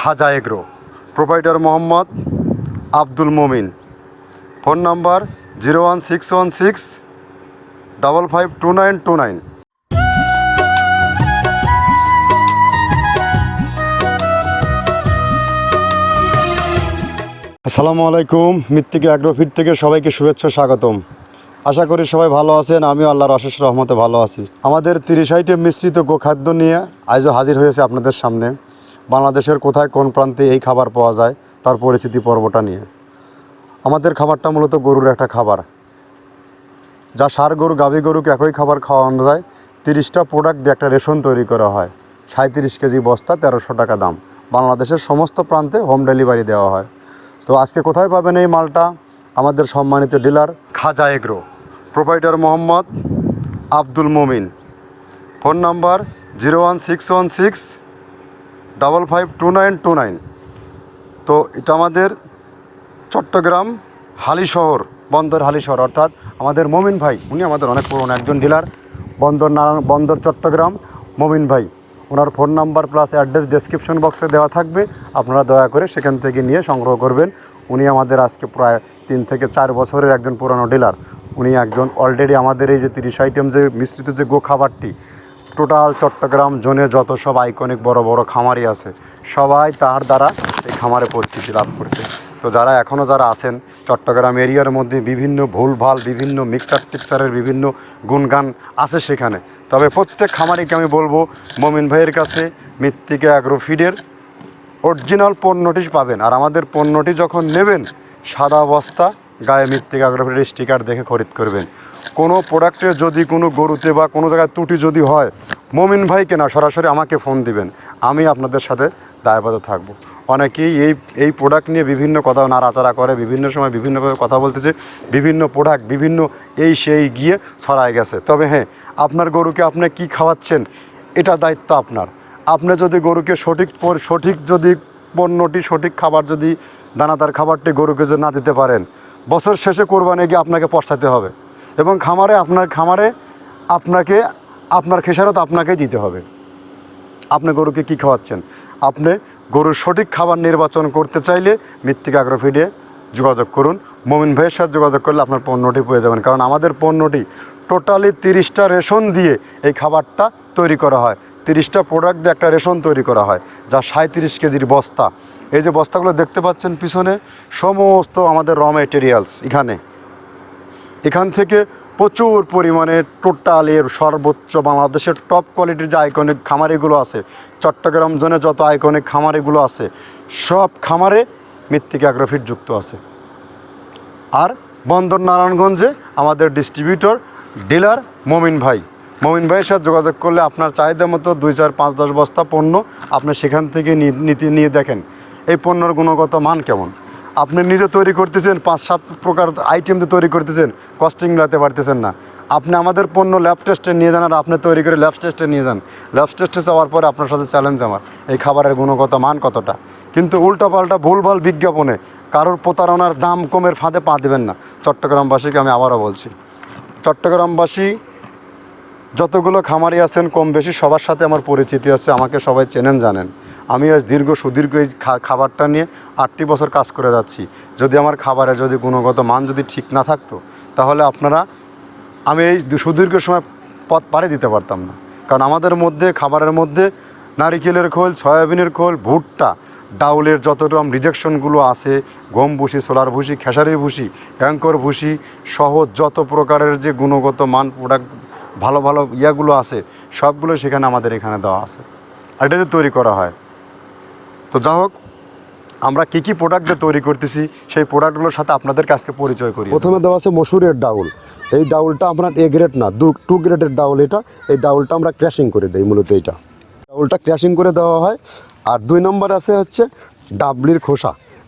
Khaja Agro. Proprietor Mohammad Abdul Momin. Phone number zero one six one six double five two nine two nine আসসালামু আলাইকুম, মৃত্তিকা অ্যাগ্রোফিট থেকে সবাইকে শুভেচ্ছা, স্বাগতম। আশা করি সবাই ভালো আছেন, আমিও আল্লাহর অশেষ রহমতে ভালো আছি। আমাদের তিরিশ আইটেম মিশ্রিত গোখাদ্য নিয়ে আজও হাজির হয়েছে আপনাদের সামনে। বাংলাদেশের কোথায় কোন প্রান্তে এই খাবার পাওয়া যায়, তার পরিচিতি পর্বটা নিয়ে। আমাদের খাবারটা মূলত গরুর একটা খাবার। যা সার গরু, গাভী গরুকে একই খাবার খাওয়ানো যায়। তিরিশটা প্রোডাক্ট দিয়ে একটা রেশন তৈরি করা হয়। সাঁত্রিশ কেজি বস্তা, তেরোশো টাকা দাম। বাংলাদেশের সমস্ত প্রান্তে হোম ডেলিভারি দেওয়া হয়। তো আজকে কোথায় পাবেন এই মালটা? আমাদের সম্মানিত dealer Khaja Agro. Proprietor Mohammad Abdul Momin. Phone number zero one six one six double five two nine two nine তো এটা আমাদের চট্টগ্রাম হালিশহর বন্দর হালি শহর। অর্থাৎ আমাদের মমিন ভাই, উনি আমাদের অনেক পুরনো একজন ডিলার বন্দর নারায়ণ, বন্দর চট্টগ্রাম মমিন ভাই। ওনার phone number plus address description বক্সে দেওয়া থাকবে। আপনারা দয়া করে সেখান থেকে নিয়ে সংগ্রহ করবেন। উনি আমাদের আজকে প্রায় তিন থেকে চার বছরের একজন পুরনো ডিলার উনি একজন অলরেডি আমাদের এই যে তিরিশ আইটেম যে মিশ্রিত যে গো খাবারটি টোটাল চট্টগ্রাম জোনে যত সব আইকনিক বড় বড় খামারি আছে, সবাই তার দ্বারা এই খামারে পরিচিতি লাভ করছে। তো যারা এখনও যারা আছেন, চট্টগ্রাম এরিয়ার মধ্যে বিভিন্ন ভুলভাল, বিভিন্ন মিক্সার টিক্সারের বিভিন্ন গুণগান আছে সেখানে। তবে প্রত্যেক খামারিকে আমি বলব, মমিন ভাইয়ের কাছে মৃত্তিকা অ্যাগ্রোফিডের অরিজিনাল পণ্যটি পাবেন। আর আমাদের পণ্যটি যখন নেবেন, সাদা বস্তা গায়ে মৃত্তিকা অ্যাগ্রোফিডের স্টিকার দেখে খরিদ করবেন। কোনো প্রোডাক্টের যদি কোনো গরুতে বা কোনো জায়গায় ত্রুটি যদি হয়, মমিন ভাইকে না সরাসরি আমাকে ফোন দিবেন। আমি আপনাদের সাথে দায়বদ্ধ থাকব। অনেকেই এই এই প্রোডাক্ট নিয়ে বিভিন্ন কথা নাড়াচাড়া করে, বিভিন্ন সময় বিভিন্নভাবে কথা বলতেছে, বিভিন্ন প্রোডাক্ট বিভিন্ন এই সেই গিয়ে ছড়ায় গেছে। তবে হ্যাঁ আপনার গরুকে আপনি কি খাওয়াচ্ছেন, এটা দায়িত্ব আপনার। আপনি যদি গরুকে সঠিক সঠিক যদি পণ্যটি, সঠিক খাবার যদি, দানাদার খাবারটি গরুকে যদি না দিতে পারেন, বছর শেষে কোরবানি গিয়ে আপনাকে পশ্চাতে হবে। এবং খামারে আপনার খামারে আপনাকে, আপনার খেসারত আপনাকেই দিতে হবে। আপনি গরুকে কি খাওয়াচ্ছেন? আপনি গরুর সঠিক খাবার নির্বাচন করতে চাইলে মৃত্তিকা আগ্রোফিডে যোগাযোগ করুন। মমিন ভাইয়ের সাথে যোগাযোগ করলে আপনার পণ্যটি পেয়ে যাবেন। কারণ আমাদের পণ্যটি টোটালি তিরিশটা রেশন দিয়ে এই খাবারটা তৈরি করা হয়। তিরিশটা প্রোডাক্ট দিয়ে একটা রেশন তৈরি করা হয়, যা সাঁত্রিশ কেজির বস্তা। এই যে বস্তাগুলো দেখতে পাচ্ছেন পিছনে, সমস্ত আমাদের র মেটেরিয়ালস এখানে। এখান থেকে প্রচুর পরিমাণে টোটাল এর সর্বোচ্চ বাংলাদেশের টপ কোয়ালিটির যে আইকনিক খামারিগুলো আছে, চট্টগ্রাম জোনে যত আইকনিক খামারিগুলো আছে, সব খামারে মৃত্তিকা অ্যাগ্রোফিট যুক্ত আছে। আর বন্দর নারায়ণগঞ্জে আমাদের ডিস্ট্রিবিউটর ডিলার মমিন ভাই। মমিন ভাইয়ের সাথে যোগাযোগ করলে আপনার চাহিদা মতো দুই চার পাঁচ দশ বস্তা পণ্য আপনি সেখান থেকে নিতে, নিয়ে দেখেন। এই পণ্যর গুণগত মান কেমন? আপনি নিজে তৈরি করতেছেন, পাঁচ সাত প্রকার আইটেম তৈরি করতেছেন কস্টিং মিলাতে পারতেছেন না। আপনি আমাদের পণ্য ল্যাব টেস্টে নিয়ে যান আর আপনি তৈরি করে ল্যাব টেস্টে নিয়ে যান। ল্যাব টেস্টে যাওয়ার পরে আপনার সাথে চ্যালেঞ্জ আমার, এই খাবারের গুণগত মান কতটা? কিন্তু উল্টাপাল্টা ভুলভাল বিজ্ঞাপনে কারোর প্রতারণার দাম কমের ফাঁদে পা দেবেন না। চট্টগ্রামবাসীকে আমি আবারও বলছি। চট্টগ্রামবাসী, যতগুলো খামারি আছেন, কম বেশি সবার সাথে আমার পরিচিতি আছে, আমাকে সবাই চেনেন, জানেন। আমি আজ দীর্ঘ সুদীর্ঘ এই খাবারটা নিয়ে আটটি বছর কাজ করে যাচ্ছি। যদি আমার খাবারে যদি গুণগত মান যদি ঠিক না থাকতো, তাহলে আপনারা আমি এই সুদীর্ঘ সময় পথ পাড়ি দিতে পারতাম না। কারণ আমাদের মধ্যে, খাবারের মধ্যে নারিকেলের খোল, সয়াবিনের খোল, ভুট্টা, ডাউলের যত রকম রিজেকশনগুলো আছে, গম ভুসি সোলার ভুসি খেসারির ভুসি অ্যাঙ্কর ভুসি সহ যত প্রকারের যে গুণগত মান প্রোডাক্ট ভালো ভালো ইয়াগুলো আছে, সবগুলো সেখানে আমাদের এখানে দেওয়া আছে। আর এটাতে তৈরি করা হয় তো যা হোক আমরা কী কী প্রোডাক্ট তৈরি করতেছি সেই প্রোডাক্টগুলোর সাথে আপনাদের কাছকে পরিচয় করি প্রথমে দেওয়া আছে মসুরের ডাউল। এই ডাউলটা আপনার এ গ্রেড না দু টু গ্রেডের ডাউল এটা। এই ডাউলটা আমরা ক্র্যাশিং করে দিই মূলত এইটা। ডাউলটা ক্র্যাশিং করে দেওয়া হয়। আর দুই নম্বর আছে হচ্ছে ডাবলির খোসা।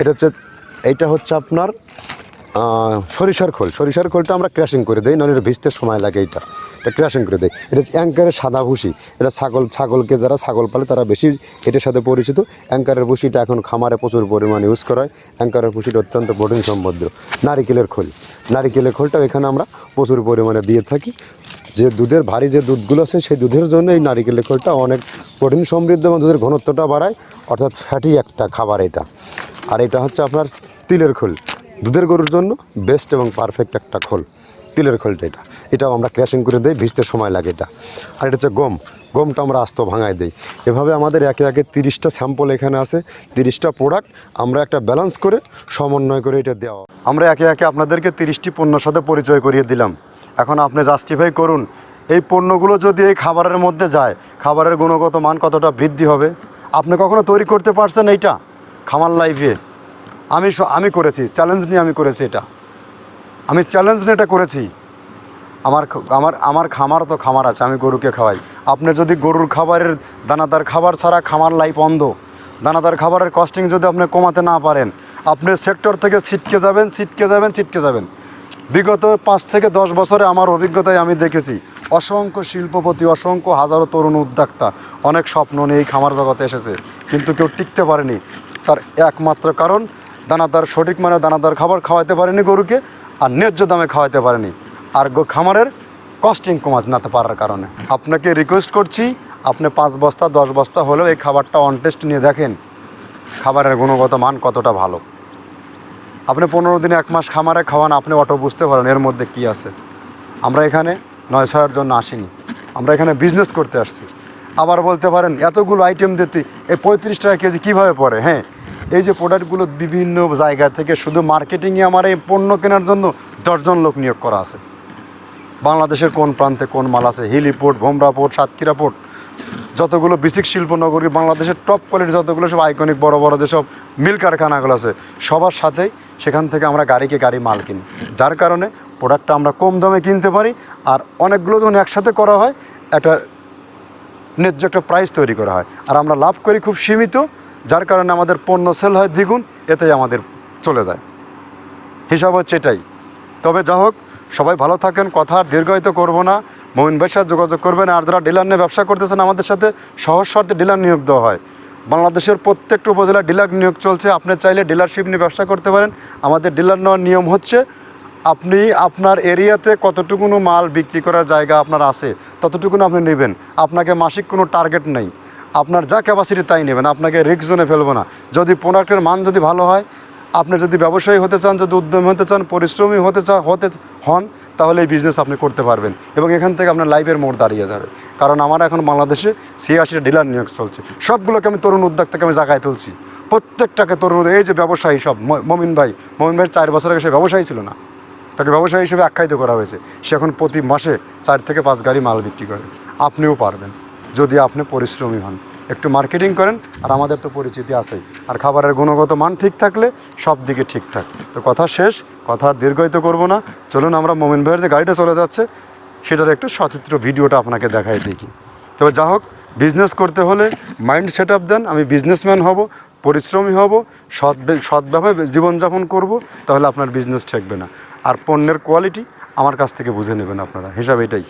এটা হচ্ছে, এইটা হচ্ছে আপনার সরিষার খোল। সরিষার খোলটা আমরা ক্র্যাশিং করে দিই এটা ভিজতে সময় লাগে এটা এটা ক্র্যাশিং করে দেয় এটা অ্যাঙ্কারের সাদা ভুসি। এটা ছাগল, ছাগলকে যারা ছাগল পালে তারা বেশি এটার সাথে পরিচিত। অ্যাঙ্কারের ভুসিটা এখন খামারে প্রচুর পরিমাণে ইউজ করা হয়। অ্যাঙ্কারের ভুসিটা অত্যন্ত প্রোটিন সমৃদ্ধ নারিকেলের খোল। নারিকেলের খোলটা এখানে আমরা প্রচুর পরিমাণে দিয়ে থাকি। যে দুধের, ভারী যে দুধগুলো আছে, সেই দুধের জন্য এই নারিকেলের খোলটা অনেক প্রোটিন সমৃদ্ধ এবং দুধের ঘনত্বটা বাড়ায়, অর্থাৎ ফ্যাটি একটা খাবার এটা। আর এটা হচ্ছে আপনার তিলের খোল। দুধের গরুর জন্য বেস্ট এবং পারফেক্ট একটা খোল। তিলের খোলটা এটা। এটাও আমরা ক্র্যাশিং করে দিই, ভিজতে সময় লাগে এটা। আর এটা হচ্ছে গম। গমটা আমরা আস্ত ভাঙায় দিই। এভাবে আমাদের একে একে তিরিশটা স্যাম্পল এখানে আছে, তিরিশটা প্রোডাক্ট আমরা একটা ব্যালেন্স করে সমন্বয় করে এটা দেওয়া। আমরা একে একে আপনাদেরকে তিরিশটি পণ্যর সাথে পরিচয় করিয়ে দিলাম। এখন আপনি জাস্টিফাই করুন এই পণ্যগুলো যদি এই খাবারের মধ্যে যায়, খাবারের গুণগত মান কতটা বৃদ্ধি হবে? আপনি কখনো তৈরি করতে পারছেন এইটা? খামার লাইফে আমি আমি করেছি চ্যালেঞ্জ নিয়ে আমি করেছি এটা। আমি চ্যালেঞ্জ নিয়ে এটা করেছি। আমার আমার আমার খামার তো খামার আছে, আমি গরুকে খাওয়াই। আপনি যদি গরুর খাবারের, দানাদার খাবার ছাড়া খামার লাইফ অন্ধ। দানাদার খাবারের কস্টিং যদি আপনি কমাতে না পারেন, আপনি সেক্টর থেকে ছিটকে যাবেন ছিটকে যাবেন ছিটকে যাবেন। বিগত পাঁচ থেকে দশ বছরে আমার অভিজ্ঞতায় আমি দেখেছি অসংখ্য শিল্পপতি, অসংখ্য হাজারো তরুণ উদ্যোক্তা, অনেক স্বপ্ন নিয়ে এই খামার জগতে এসেছে, কিন্তু কেউ টিকতে পারেনি। তার একমাত্র কারণ, দানাদার সঠিক মানে দানাদার খাবার খাওয়াতে পারেনি গরুকে আর ন্যায্য দামে খাওয়াতে পারেনি। আর গো- খামারের কস্টিং কমাতে না পারার কারণে। আপনাকে রিকোয়েস্ট করছি, আপনি পাঁচ বস্তা, দশ বস্তা হলেও এই খাবারটা অন টেস্ট নিয়ে দেখেন, খাবারের গুণগত মান কতটা ভালো। আপনি পনেরো দিনে এক মাস খামারে খাওয়ান, আপনি অটো বুঝতে পারেন এর মধ্যে কি আছে। আমরা এখানে নয় ছয়ের জন্য আসিনি। আমরা এখানে বিজনেস করতে আসছি। আবার বলতে পারেন, এতগুলো আইটেম দিতে, এই পঁয়ত্রিশ টাকা কেজি কীভাবে পড়ে হ্যাঁ? এই যে প্রোডাক্টগুলো বিভিন্ন জায়গা থেকে শুধু মার্কেটিংয়ে আমার এই পণ্য কেনার জন্য দশজন লোক নিয়োগ করা আছে। বাংলাদেশের কোন প্রান্তে কোন মাল আছে? Hili port Bhomra port Satkhira port যতগুলো বেসিক শিল্পনগরী, বাংলাদেশের টপ কোয়ালিটি যতগুলো সব আইকনিক বড় বড় যেসব মিল কারখানাগুলো আছে, সবার সাথেই সেখান থেকে আমরা গাড়িকে গাড়ি মাল কিনি। যার কারণে প্রোডাক্টটা আমরা কম দামে কিনতে পারি আর অনেকগুলো যখন একসাথে করা হয়, একটা ন্যায্য একটা প্রাইস তৈরি করা হয়। আর আমরা লাভ করি খুব সীমিত, যার কারণে আমাদের পণ্য সেল হয় দ্বিগুণ, এতেই আমাদের চলে যায়। হিসাব হচ্ছে এটাই। তবে যা হোক, সবাই ভালো থাকেন, কথা আর দীর্ঘায়িত করব না। মোমিন ভাইয়ের যোগাযোগ করবেন। আর যারা ডিলার নিয়ে ব্যবসা করতেছেন, আমাদের সাথে সহজ শর্তে ডিলার নিয়োগ দেওয়া হয়। বাংলাদেশের প্রত্যেকটা উপজেলায় ডিলার নিয়োগ চলছে। আপনি চাইলে ডিলারশিপ নিয়ে ব্যবসা করতে পারেন। আমাদের ডিলার নেওয়ার নিয়ম হচ্ছে আপনি আপনার এরিয়াতে কতটুকুনো মাল বিক্রি করার জায়গা আপনার আছে, ততটুকুনো আপনি নেবেন। আপনাকে মাসিক কোনো টার্গেট নেই। আপনার যা ক্যাপাসিটি তাই নেবেন, আপনাকে রিক্স জোনে ফেলব না। যদি প্রোডাক্টের মান যদি ভালো হয়, আপনি যদি ব্যবসায়ী হতে চান, যদি উদ্যমী হতে চান, পরিশ্রমী হতে চান হতে হন, তাহলে এই বিজনেস আপনি করতে পারবেন। এবং এখান থেকে আপনার লাইফের মোড় দাঁড়িয়ে যাবে। কারণ আমার এখন বাংলাদেশে ছিয়াশিটা ডিলার নিয়োগ চলছে। সবগুলোকে আমি তরুণ উদ্যোক্তাকে আমি জায়গায় তুলছি। প্রত্যেকটাকে তরুণ, এই যে ব্যবসায়ী সব মমিন ভাই মমিন ভাই চার বছর আগে সে ব্যবসায়ী ছিল না। তাকে ব্যবসায়ী হিসেবে আখ্যায়িত করা হয়েছে। সে এখন প্রতি মাসে চার থেকে পাঁচ গাড়ি মাল বিক্রি করে। আপনিও পারবেন, যদি আপনি পরিশ্রমী হন। একটু মার্কেটিং করেন, আর আমাদের তো পরিচিতি আছেই। আর খাবারের গুণগত মান ঠিক থাকলে সব দিকে ঠিকঠাক তো কথা শেষ, কথা দীর্ঘায়িত করব না। চলুন আমরা মোমিন ভাইয়ের যে গাড়িটা চলে যাচ্ছে, সেটার একটু সচিত্র ভিডিওটা আপনাকে দেখাই দেখি। তবে যা হোক বিজনেস করতে হলে মাইন্ড সেট আপ দেন। আমি বিজনেসম্যান হব পরিশ্রমী হব, সৎ সৎভাবে জীবনযাপন করব, তাহলে আপনার বিজনেস ঠেকবে না। আর পণ্যের কোয়ালিটি আমার কাছ থেকে বুঝে নেবেন আপনারা। হিসাবে এটাই।